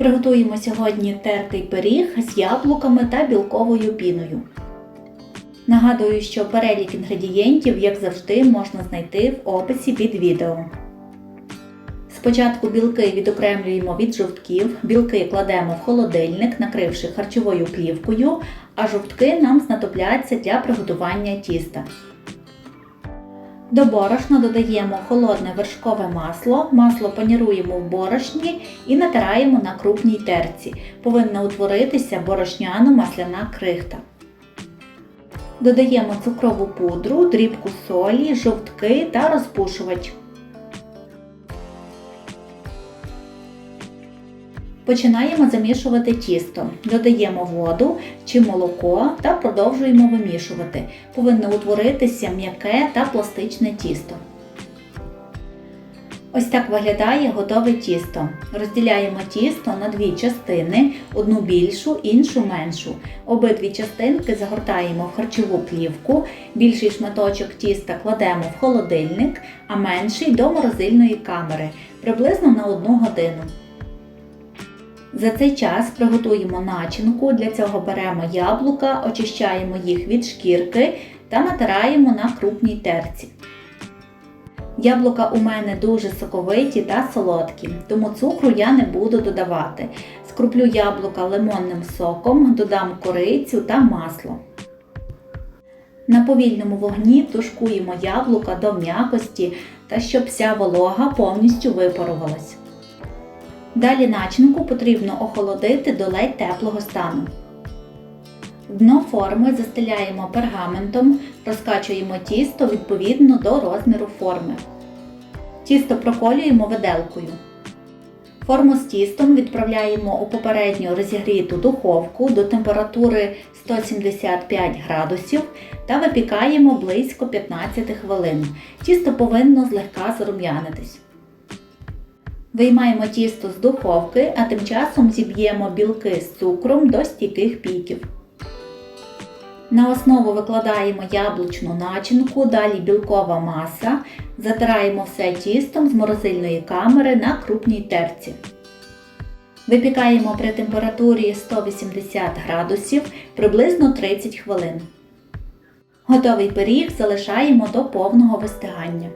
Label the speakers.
Speaker 1: Приготуємо сьогодні тертий пиріг з яблуками та білковою піною. Нагадую, що перелік інгредієнтів, як завжди, можна знайти в описі під відео. Спочатку білки відокремлюємо від жовтків, білки кладемо в холодильник, накривши харчовою плівкою, а жовтки нам знадобляться для приготування тіста. До борошна додаємо холодне вершкове масло, масло паніруємо в борошні і натираємо на крупній терці. Повинна утворитися борошняно-масляна крихта. Додаємо цукрову пудру, дрібку солі, жовтки та розпушувач. Починаємо замішувати тісто. Додаємо воду чи молоко та продовжуємо вимішувати. Повинно утворитися м'яке та пластичне тісто. Ось так виглядає готове тісто. Розділяємо тісто на дві частини, одну більшу, іншу меншу. Обидві частинки загортаємо в харчову плівку, більший шматочок тіста кладемо в холодильник, а менший до морозильної камери приблизно на 1 годину. За цей час приготуємо начинку. Для цього беремо яблука, очищаємо їх від шкірки та натираємо на крупній терці. Яблука у мене дуже соковиті та солодкі, тому цукру я не буду додавати. Скруплю яблука лимонним соком, додам корицю та масло. На повільному вогні тушкуємо яблука до м'якості та щоб вся волога повністю випарувалась. Далі начинку потрібно охолодити до ледь теплого стану. Дно форми застеляємо пергаментом, розкачуємо тісто відповідно до розміру форми. Тісто проколюємо виделкою. Форму з тістом відправляємо у попередньо розігріту духовку до температури 175 градусів та випікаємо близько 15 хвилин. Тісто повинно злегка зарум'янитись. Виймаємо тісто з духовки, а тим часом зіб'ємо білки з цукром до стійких піків. На основу викладаємо яблучну начинку, далі білкова маса, затираємо все тістом з морозильної камери на крупній терці. Випікаємо при температурі 180 градусів приблизно 30 хвилин. Готовий пиріг залишаємо до повного вистигання.